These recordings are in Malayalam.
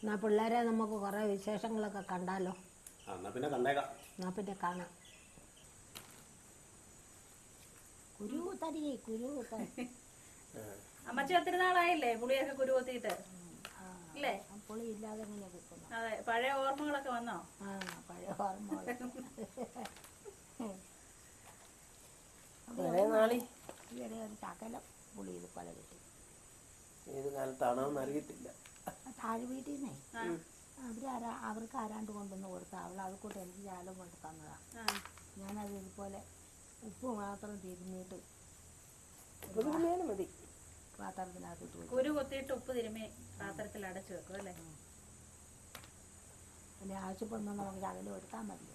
എന്നാ പിള്ളേരെ നമുക്ക് കുറേ വിശേഷങ്ങളൊക്കെ കണ്ടാലോ? എന്നാ പിന്നെ കണ്ടേക്കാം. എന്നാ പിന്നെ കാണാം. കുരു തരി കുരു അമ്മച്ചി ഒത്തിരി നാളായില്ലേ പുളിയൊക്കെ കുരുകൊത്തിയിട്ട് അല്ലേ പുളി ഇല്ലാതെ എങ്ങനെ കുത്തുന്നു അതെ പഴയ ഓർമ്മകളൊക്കെ വന്നോ? ആ പഴയ ഓർമ്മകൾ. ഈയിടെ ഒരു ശകലം പുളി ഇതുപോലെ കിട്ടി. ഏത് കാലത്താണോ എന്ന് അറിയത്തില്ല. ആ താഴെ വീട്ടിൽ നിന്നേ അവരാരാ അവർക്ക് ആരാണ്ട് കൊണ്ടുവന്ന് കൊടുത്ത? അവൾ അത് കൂട്ട് എനിക്ക് ചാലം കൊണ്ട് തന്നതാ. ഞാനത് ഇതുപോലെ ഉപ്പ് മാത്രം തിരുമ്മിട്ട് മതി. പാത്രത്തിനകത്ത് ഇട്ട് ഒരു കുരു കൊത്തിയിട്ട് ഉപ്പ് തിരുമ്മി പാത്രത്തിൽ അടച്ചു വെക്കും അല്ലേ? പിന്നെ ആവശ്യപ്പെടുമ്പോൾ നമുക്ക് ശകലം എടുത്താൽ മതി.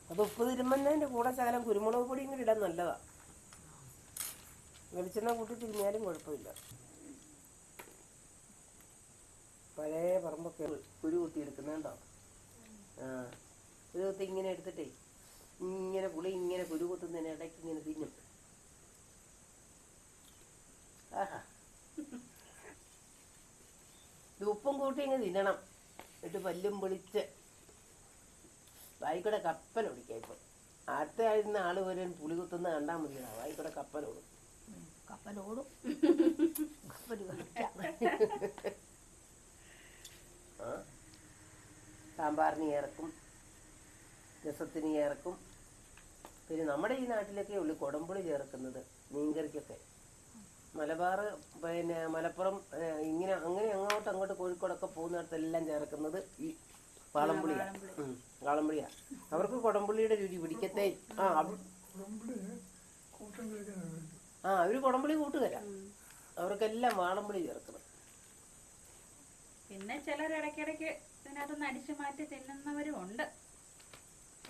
അപ്പൊ അത് ഉപ്പ് തിരുമ്പന്നതിന്റെ കൂടെ ശകലം കുരുമുളക് പൊടിയും കൂടി ഇടാൻ നല്ലതാ. വെളിച്ചെണ്ണ കൂട്ടി തിരിഞ്ഞാലും കുഴപ്പമില്ല. പഴയ പറമ്പൊക്കെ കുരു കുത്തി എടുക്കുന്നുണ്ടോ ആ കുരു കുത്തി ഇങ്ങനെ എടുത്തിട്ടേ ഇങ്ങനെ പുളി ഇങ്ങനെ കുരു കുത്തുന്നതിന് ഇടയ്ക്ക് ഇങ്ങനെ തിന്നും. ആഹാ. ഉപ്പും കൂട്ടി ഇങ്ങനെ തിന്നണം. എന്നിട്ട് പല്ലും പൊളിച്ച്. വായിക്കൂടെ കപ്പൽ ഓടിക്കാം ഇപ്പം. അടുത്ത ആയിരുന്ന ആൾ വരെ പുളി കുത്തുന്ന കണ്ടാൽ മതി വായിക്കൂടെ കപ്പലോടും. കപ്പലോടും. കപ്പൽ സാമ്പാറിന് ചേർക്കും രസത്തിന് ചേർക്കും പിന്നെ നമ്മുടെ ഈ നാട്ടിലൊക്കെ ഉള്ളു കുടംപുളി ചേർക്കുന്നത് മീൻകറിക്കൊക്കെ. മലബാർ പിന്നെ മലപ്പുറം ഇങ്ങനെ അങ്ങനെ അങ്ങോട്ട് അങ്ങോട്ട് കോഴിക്കോടൊക്കെ പോകുന്നിടത്തെല്ലാം ചേർക്കുന്നത് ഈ വാളംപുളിയാ. ഉം, അവർക്ക് കൊടമ്പുളിയുടെ രുചി പിടിക്കത്തെ ആ ആ അവർ കുടംപുളി കൂട്ടുകരാ. അവർക്കെല്ലാം വാളംപുളി ചേർക്കണം പിന്നെ ചിലർ ഇടയ്ക്കിടയ്ക്ക് ഇതിനകത്തുനിന്ന് അടിച്ചു മാറ്റി തിന്നുന്നവരും ഉണ്ട്.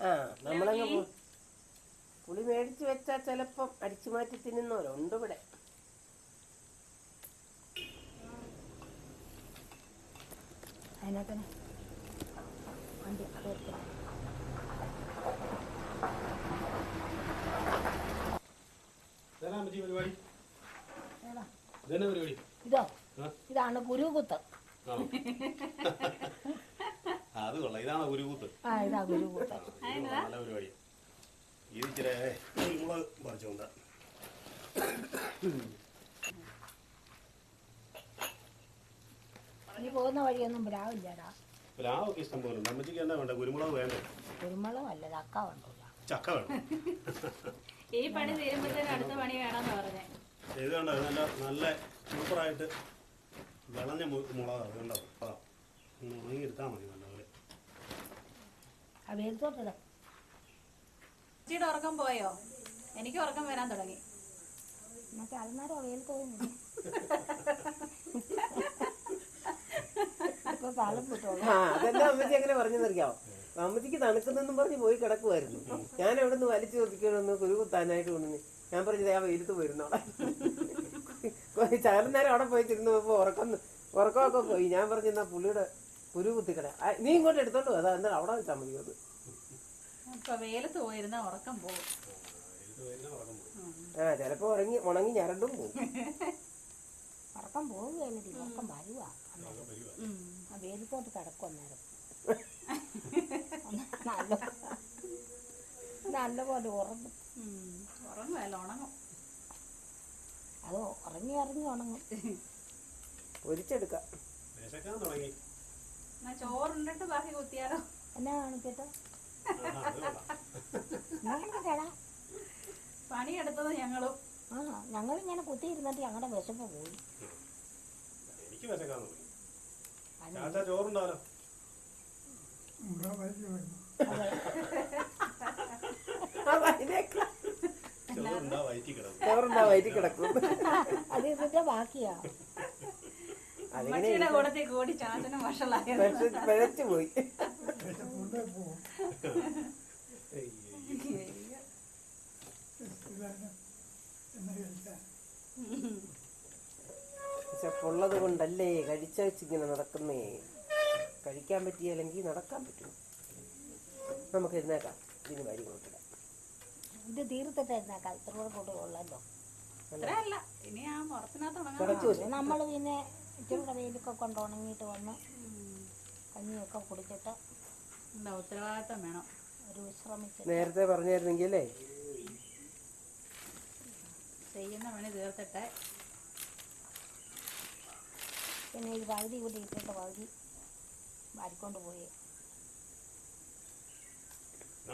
ആ നമ്മളങ്ങ് പുളി മേടിച്ചു വെച്ചാൽ ചിലപ്പം അടിച്ചു മാറ്റി തിന്നുന്നവരുണ്ട് ഇവിടെ. അതിനകത്തിന് വണ്ടി പരിപാടി? ഇതോ? ഇതാണ് കുരുകുത്ത് അത് കൊള്ളാം. ഇതാണ് ഉരുകൂത്ത് ആ ഇതാ കൊള്ളാം, നല്ല പരിപാടി. ഇത് ഇച്ചിരി മുളക് പറിച്ചുകൊണ്ട്. ഇനി പോകുന്ന വഴിയൊന്നും പ്ലാവില്ലടാ. പ്ലാവൊക്കെ ഇഷ്ടം പോലെ ഉണ്ട്. അമ്മച്ചിക്ക് എന്താ വേണ്ട? കുരുമുളക് വേണ്ടേ? കുരുമുളകല്ല ചക്ക ഉണ്ടല്ല ചക്ക വേണം. ഈ പണി തീരുമ്പോഴത്തേനും അടുത്ത പണി വേണമെന്ന് പറഞ്ഞേ. ഇത് കണ്ടോ ഇത് നല്ല നല്ല സൂപ്പറായിട്ട് വിളഞ്ഞ മു- മുളകാ അതുകൊണ്ടോ അതാ ഒന്ന് ഉണങ്ങി എടുത്താൽ മതി നല്ലപോലെ. ചേച്ചിയുടെ ഉറക്കം പോയോ? എനിക്ക് ഉറക്കം വരാൻ തുടങ്ങി. തളം കിട്ടുള്ളൂ ആ അതെല്ലാം അമ്മച്ചി എങ്ങനെ പറഞ്ഞെന്നറിയാമോ അമ്മച്ചിക്ക് തണുക്കുന്നെന്നും പറഞ്ഞ് പോയി കിടക്കുമായിരുന്നു ഞാൻ എവിടെ നിന്ന് വലിച്ചു ചോദിക്കണമെന്ന് കുരു കുത്താനായിട്ട് കൊണ്ടുവന്ന്. ഞാൻ പറഞ്ഞത് ആ വെയിലത്ത് പോയിരുന്നോളെ. ചകലം നേരം അവിടെ പോയി തിരുന്നപ്പോ ഉറക്കം ഉറക്കമൊക്കെ പോയി. ഞാൻ പറഞ്ഞു എന്നാ പുള്ളിയുടെ കുരു കുത്തിക്കട. നീ ഇങ്ങോട്ട് എടുത്തോണ്ട്. അതാ എന്താ അവിടെ വെച്ചാൽ മതി അത്. വെയിലത്ത് പോയിരുന്ന ഉറക്കം പോകും. ആ ചിലപ്പോ ഉറങ്ങി ഉണങ്ങി ഞരണ്ടും പോകും. ഉറക്കം പോവുകയല്ല ഉറക്കം ഉം. ആ വെയിലത്തോട്ട് കിടക്കും അന്നേരം. നല്ല നല്ലപോലെ ഉറങ്ങും. ഉറങ്ങുമല്ല ഉണങ്ങും. അത് ഉറങ്ങി ഇറങ്ങി ഉണങ്ങും പൊരിച്ചെടുക്കാം ചോറുണ്ടിട്ട് ബാക്കി കുത്തിയാലോ എന്നാ കാണിക്കട്ടെ പണിയെടുത്തത് ഞങ്ങളും ആ ഞങ്ങളിങ്ങനെ കുത്തിയിരുന്നിട്ട് ഞങ്ങളുടെ വിശപ്പ് പോയി എനിക്ക് വിശക്കാൻ ചോറുണ്ടാവല്ലോ ചോറുണ്ടാ വയറ്റി കിടക്കും. അത് ഇതിന്റെ ബാക്കിയാ. അതിങ്ങനെ ചാച്ചനും പിഴച്ച് പോയി. വിശപ്പുള്ളത് കൊണ്ടല്ലേ കഴിച്ച വെച്ചിങ്ങനെ നടക്കുന്നേ? കഴിക്കാൻ പറ്റിയല്ലെങ്കിൽ നടക്കാൻ പറ്റും. നമുക്ക് ഇരുന്നേക്കാം. ഇതിന് കൊടുക്കില്ല ഇത് തീർത്തിട്ടായിരുന്നു ഇത്ര കൂടെ കൂടെ ഉള്ളല്ലോ അത്ര ഇനി ആ മുറത്തിനകത്ത് ഉണങ്ങാൻ കുറച്ച് നമ്മൾ പിന്നെ ഇച്ചിരി വെയിലൊക്കെ കൊണ്ട് ഉണങ്ങിയിട്ട് വന്ന് കഞ്ഞിയൊക്കെ കുടിച്ചിട്ട് എന്താ ഉത്തരവാദിത്തം വേണം. ഒരു വിശ്രമിച്ച് നേരത്തെ പറഞ്ഞായിരുന്നെങ്കിലേ. ചെയ്യുന്ന പണി തീർത്തിട്ട്. പിന്നെ ഈ പകുതി കൂടി ഇട്ടിട്ട് പകുതി വാരിക്കൊണ്ട് പോയി.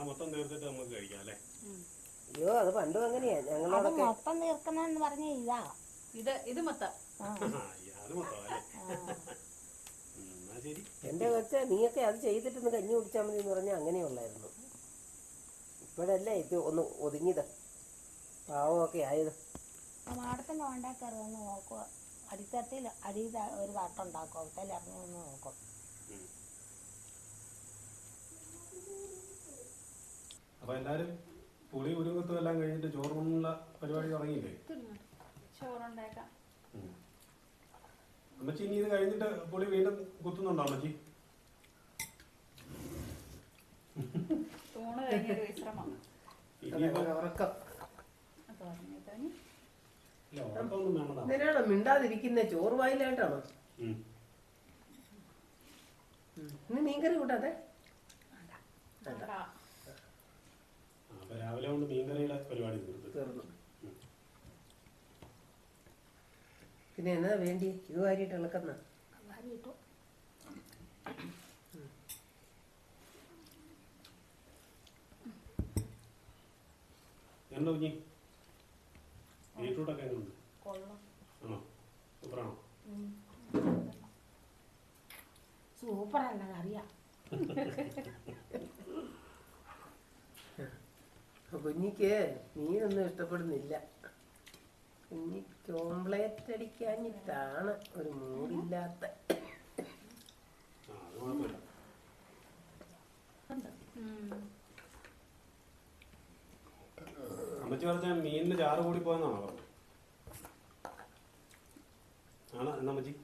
മൊത്തം തീർത്തിട്ട് നമുക്ക് കഴിക്കാം അല്ലേ? അയ്യോ അത് പണ്ടും അങ്ങനെയാ. അത് ഞങ്ങളോടൊക്കെ മൊത്തം തീർക്കണമെന്ന് പറഞ്ഞ ഇതാ. ഇത് ഇത് മൊത്തം. ആ. അത് മൊത്തം അല്ലേ? ഉം, എന്നാ ശരി. എന്റെ കൊച്ച നീയൊക്കെ അത് ചെയ്തിട്ടൊന്ന് കഞ്ഞി കുടിച്ചാൽ മതി എന്ന് പറഞ്ഞാൽ അങ്ങനെയുള്ളായിരുന്നു ഇപ്പോഴല്ലേ ഇത് ഒന്ന് ഒതുങ്ങിയത്. പാവമൊക്കെ ആയത്. ആ മാടത്തിന്റെ ഉണ്ടാക്കറി ഒന്ന് നോക്കുക അടിത്തട്ടിൽ അടി ഒരു തട്ടുണ്ടാക്കും അവിടെ ഇറങ്ങി ഒന്ന് നോക്കും. അപ്പൊ എല്ലാരും പുളി ഉരുവത്തും എല്ലാം കഴിഞ്ഞിട്ട് ചോറുള്ള പരിപാടി തുടങ്ങിയില്ലേ? ചോറുണ്ടാക്കാം. അമ്മച്ചി ഇനി ഇത് കഴിഞ്ഞിട്ട് പുളി വീണ്ടും കുത്തുന്നുണ്ടോ അമ്മച്ചി? തൂണ് കഴിഞ്ഞൊരു വിശ്രമം. ഇനിയിപ്പോ ഉറക്കം. അപ്പൊ പറഞ്ഞിട്ട് ഇനി ഇല്ല ഉറക്കമൊന്നും വേണ്ടതാ. എന്തിനാണ് മിണ്ടാതിരിക്കുന്ന ചോറ് വായിലായിട്ടാണോ ഉം. ഇന്ന് മീൻകറി കൂട്ടാതെ? വേണ്ട. രാവിലെ കൊണ്ട് മീൻകറിയുടെ പരിപാടി തീർത്ത് തീർന്നു. പിന്നെ എന്നാ വേണ്ടി? ഇത് വാരിയിട്ട് ഇളക്കുന്ന? എന്താ കുഞ്ഞി? ബീട്രൂട്ടൊക്കെ എങ്ങനെയുണ്ട് ആണോ? സൂപ്പറാണോ? സൂപ്പറല്ല കറിയാ. കുഞ്ഞിക്ക് മീനൊന്നും ഇഷ്ടപ്പെടുന്നില്ല. കുഞ്ഞി ചോംപ്ലേറ്റ് അടിക്കാഞ്ഞിട്ടാണ് ഒരു മൂടില്ലാത്ത. അമ്മച്ചി പറഞ്ഞ മീനിന് ചാറ് കൂടി പോയെന്നാണോ പറഞ്ഞത്? ആണോ? എന്നാ അമ്മച്ചി?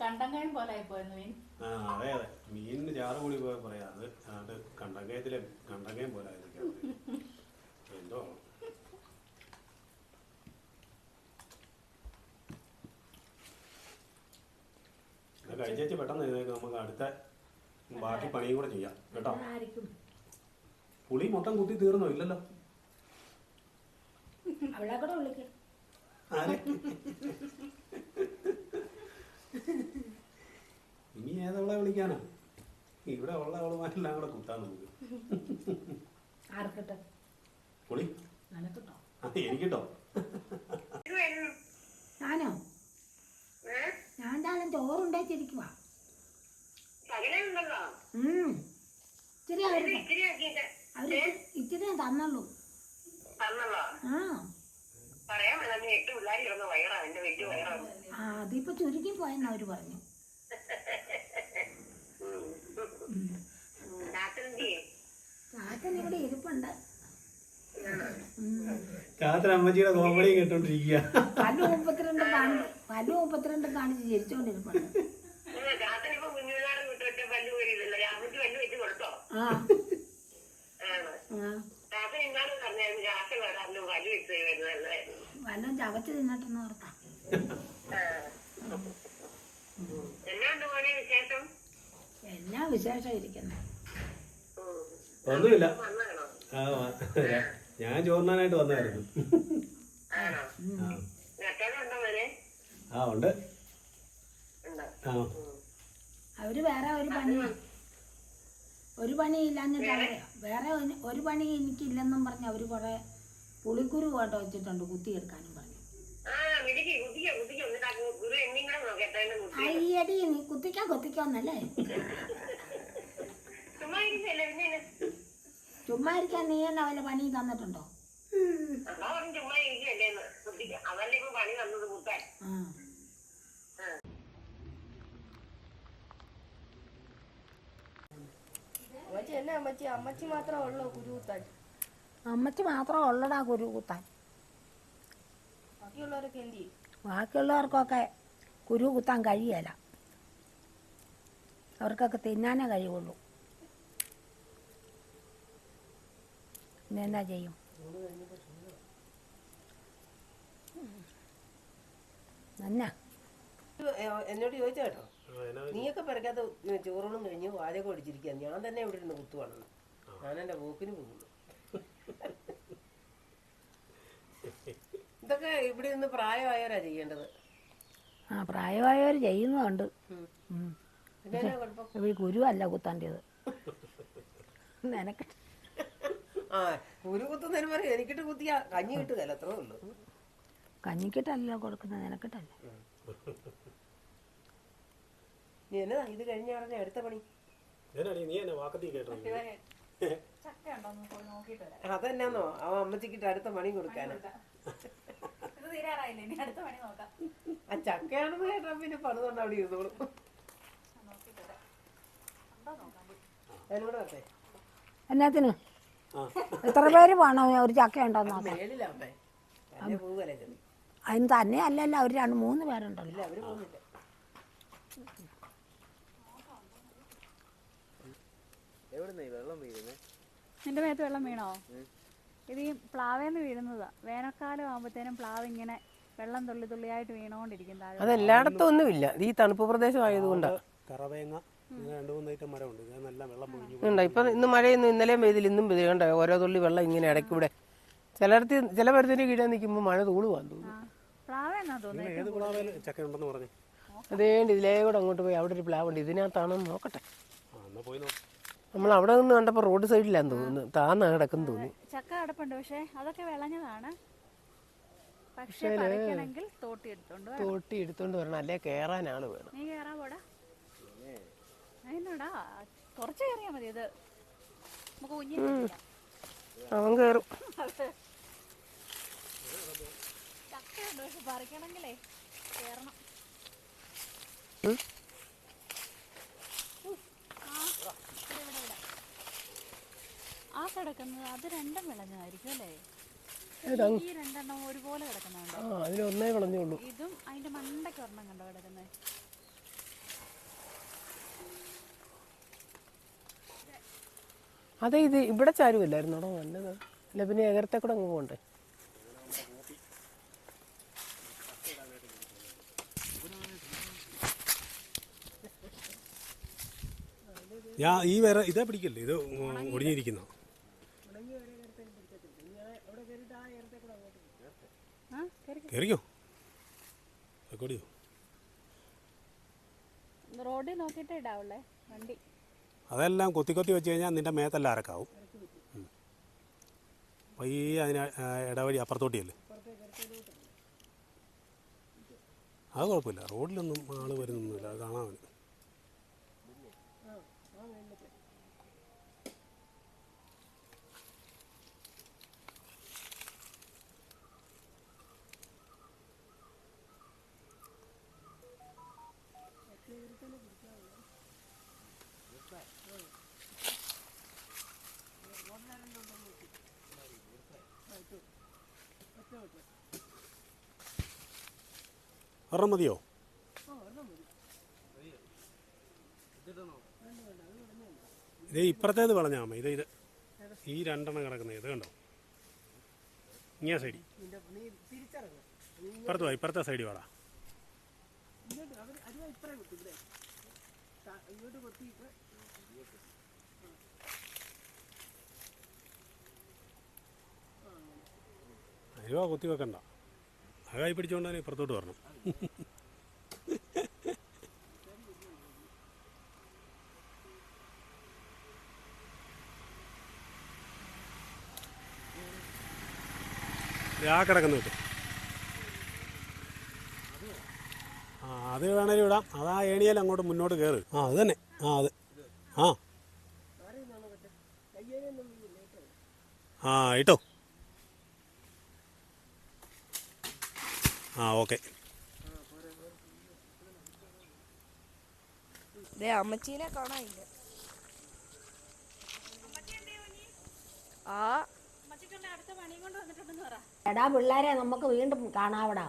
കണ്ടങ്കായും പോലെ ആയിപ്പോയിരുന്നു മീൻ. ആ അതെ അതെ. മീനിന് ചാറ് കൂടി പോയ പറയാം. അത് അത് കണ്ടങ്കയത്തിലെ കണ്ടങ്കയം പോലെ ആയിരിക്കും എന്തോ. കഴിച്ചേച്ച് പെട്ടെന്ന് എഴുന്നേക്ക് നമുക്ക് അടുത്ത ബാക്കി പണിയും കൂടെ ചെയ്യാം. കേട്ടോ? പുളി മൊത്തം കുത്തി തീർന്നോ? ഇല്ലല്ലോ. ആര്? ഇനി ഏതവളെ വിളിക്കാനാ? ഇവിടെ ഉള്ള അവളുമാരെല്ലാം കൂടെ കുത്താൻ നമുക്ക് പുളി? എനിക്കിട്ടോ. ഞാനോ? ഞാൻ താനും സകലമുണ്ടല്ലോ ഇച്ചിരി അവർ തന്നുള്ളൂ. ആ അതിപ്പോ ചുരുക്കി പോയെന്ന് അവർ പറഞ്ഞു രാത്രി ഇവിടെ ഇരിപ്പുണ്ട്. രാത്രി അമ്മച്ചിയുടെ കോമഡി കേട്ടോണ്ടിരിക്കുക പല മുപ്പത്തിരണ്ട് കാണിച്ച് പല മുപ്പത്തിരണ്ട് കാണിച്ച് ചിരിച്ചോണ്ടിരിപ്പുണ്ട് ആ. വല്ലതും ചവച്ച് തിന്നിട്ടെന്ന് ഓർത്താ. എന്നാ വിശേഷം? ഇരിക്കുന്നത്. ഒന്നുമില്ല. ആ, വ- ഞാൻ ചോർന്നാനായിട്ട് വന്നായിരുന്നു ആ. ഉണ്ട് ആ അവർ വേറെ ഒരു പണി ഒരു പണി ഇല്ലാഞ്ഞിട്ട് വേറെ ഒരു- ഒരു പണി എനിക്കില്ലെന്നും പറഞ്ഞ് അവർ കുറെ പുളിക്കുരു കേട്ടോ വെച്ചിട്ടുണ്ട് കുത്തിയെടുക്കാനും പറഞ്ഞു. അയ്യടി നീ കുത്തിക്കാൻ കുത്തിക്കാന്നല്ലേ ചുമ്മാ എന്നെ- ഇരിക്കാൻ നീ തന്നെ വല്ല പണി തന്നിട്ടുണ്ടോ? എന്ന് അമ്മച്ചി? മാത്രം മാത്രമേ ഉള്ളൂ അമ്മച്ചി മാത്രമേ ഉള്ളടാ കുരു കുത്താൻ ബാക്കിയുള്ളവരൊക്കെ എന്ത് ചെയ്യും? ബാക്കിയുള്ളവർക്കൊക്കെ കുരു കുത്താൻ കഴിയല. അവർക്കൊക്കെ തിന്നാനേ കഴിയുള്ളൂ പിന്നെ എന്നാ ചെയ്യും നന്നാ എന്നോട് ചോദിച്ചു കേട്ടോ. നീയൊക്കെ പെരക്കാത്ത ചോറൂണും കഴിഞ്ഞ് വാചകം അടിച്ചിരിക്കുക ഞാൻ തന്നെ ഇവിടെ ഇരുന്ന് കുത്തുവാണെന്ന്. ഞാൻ എന്റെ പോക്കിന് പോകുന്നു. ഇതൊക്കെ ഇവിടെ ഇരുന്ന് പ്രായമായവരാ ചെയ്യേണ്ടത്. ആ പ്രായമായവർ ചെയ്യുന്നുണ്ട് ഗുരുവല്ല കുഴപ്പം? ഈ കുരുവല്ല നിനക്ക് ആ കുരു കുത്തുന്നതിന് പറയും എനിക്കിട്ട് കുത്തിയ. കഞ്ഞി കിട്ടുകയല്ല അത്രേ ഉള്ളൂ. കഞ്ഞിക്കിട്ടല്ലോ കൊടുക്കുന്നത് നിനക്കിട്ടല്ല. നീ എന്നതാ ഇത് കഴിഞ്ഞ ഉടനെ അടുത്ത പണി? നീ എന്നെ വാക്കത്തി കേട്ടോ അതെന്നാന്നോ? അവ അമ്മച്ചിക്കിട്ട് അടുത്ത പണി കൊടുക്കാനാ. ഇത് തീരാറായില്ലേ? ഇനി അടുത്ത പണി നോക്കാം. ആ ചക്കയാണെന്ന് കേട്ടാ പിന്നെ പണിതുകൊണ്ട് അവിടെ ഇരുന്നോളും. എന്നാത്തിന്? എത്ര പേര് വേണോ? ഒരു ചക്ക ഉണ്ടോന്ന് നോക്കാം. ചെന്ന്. അതിന് തന്നെ അല്ലല്ല ഒരു രണ്ട് മൂന്ന് പേരുണ്ടല്ലോ. നിന്റെ മേത്ത് വെള്ളം വീണോ? ഇത് ഈ പ്ലാവേന്ന് വീഴുന്നതാ. വേനൽക്കാലം ആകുമ്പോഴത്തേനും പ്ലാവ് ഇങ്ങനെ വെള്ളം തുള്ളി തുള്ളിയായിട്ട് വീണോണ്ടിരിക്കും താഴെ. അതെല്ലായിടത്തും ഒന്നുമില്ല. ഇത് ഈ തണുപ്പ് പ്രദേശം ആയതുകൊണ്ടാണ് കറവേങ്ങ. ഉണ്ടോ? ഇപ്പൊ ഇന്ന് മഴയൊന്നും ഇന്നലെയും പെയ്തില്ല ഇന്നും പെയ്തില്ല. കണ്ടോ? ഓരോ തുള്ളി വെള്ളം ഇങ്ങനെ ഇടയ്ക്ക് ഇവിടെ. ചിലടത്ത് ചില മരത്തിന് കീഴേ നിൽക്കുമ്പോൾ മഴ തൂളുവാന്ന് തോന്നുന്നു. അതേണ്ട ഏത് പ്ലാവേൽ ചക്ക ഉണ്ടെന്ന് പറഞ്ഞു. അതേണ്ട് ഇതിലേ കൂടെ അങ്ങോട്ട് പോയി. അവിടെ ഒരു പ്ലാവുണ്ട്. ഇതിനകത്താണെന്ന് നോക്കട്ടെ. ആ പോയി നോക്കാം. നമ്മൾ അവിടെ നിന്ന് കണ്ടപ്പോൾ റോഡ് സൈഡിലാന്ന് തോന്നുന്നു. താന്നാ കിടക്കുന്നു തോന്നി ചക്ക അടപ്പുണ്ട്. പക്ഷേ അതൊക്കെ വിളഞ്ഞതാണ്. പക്ഷേ തോട്ടി എടുത്തോണ്ട് വരണം. തോട്ടി എടുത്തോണ്ട് വരണം. അല്ലേ? കയറാനാണ് വേണം. നീ കേറാ പോടാ. അതിനോടാ? കുറച്ച് കയറിയാ മതി ഇത് നമുക്ക് കുഞ്ഞിന് അവൻ കയറും ചക്കയുണ്ട് പക്ഷെ പറിക്കണമെങ്കിലേ കേറണം. ആ, കിടക്കുന്നത് അത് രണ്ടും വിളഞ്ഞതായിരിക്കും അല്ലേ? ഈ രണ്ടെണ്ണം ഒരുപോലെ കിടക്കുന്നുണ്ടോ. ആ അതിലൊന്നേ വിളഞ്ഞുള്ളൂ. ഇതും അതിന്റെ മണ്ടയ്ക്ക് ഒരെണ്ണം കണ്ടോ കിടക്കുന്നത് അതെ ഇത് ഇവിടെ ചാരുമില്ലായിരുന്നോടോ നല്ലത്. അല്ല പിന്നെ എകരത്തെ കൂടെ അങ്ങ് പോകണ്ടേ ഞാൻ ഈ വേറെ ഇതേ പിടിക്കല്ലേ? ഇത് ഒടിഞ്ഞിരിക്കുന്ന. റോഡിൽ നോക്കിട്ടേ ഇടാവുള്ളേ വണ്ടി. അതെല്ലാം കൊത്തി കൊത്തി വെച്ച് കഴിഞ്ഞാൽ നിന്റെ മേത്തെല്ലാം അരക്കാവും. പയ്യെ അതിന് ഇടവഴി അപ്പുറത്തോട്ടിയല്ലേ? അത് കുഴപ്പമില്ല. റോഡിലൊന്നും ആൾ വരുന്നൊന്നുമില്ല. അത് കാണാൻ ഒരെണ്ണം മതിയോ? ഇത് ഇപ്പുറത്തേത് വളഞ്ഞാൽ മതി. ഇത് ഇത്. ഈ രണ്ടെണ്ണം കിടക്കുന്ന. ഇത് കണ്ടോ? ഇങ്ങേ സൈഡി ഇപ്പുറത്ത് വാ ഇപ്പുറത്തെ സൈഡിൽ വാടാ. അരുവ കുത്തി വെക്കണ്ട. അകായി പിടിച്ചുകൊണ്ട് തന്നെ ഇപ്പുറത്തോട്ട് വരണം. ആ കിടക്കുന്ന കിട്ടും. ആ അത് വേണേലും ഇടാം. അതാ ഏണിയാൽ അങ്ങോട്ട് മുന്നോട്ട് കയറ് ആ അത് തന്നെ. ആ അത്. ആ. ആ ഇട്ടോ. ആ ഓക്കെ. ദേ അമ്മച്ചീനെ കാണാനില്ല ആ. എടാ പിള്ളേരെ നമുക്ക് വീണ്ടും കാണാവടാ.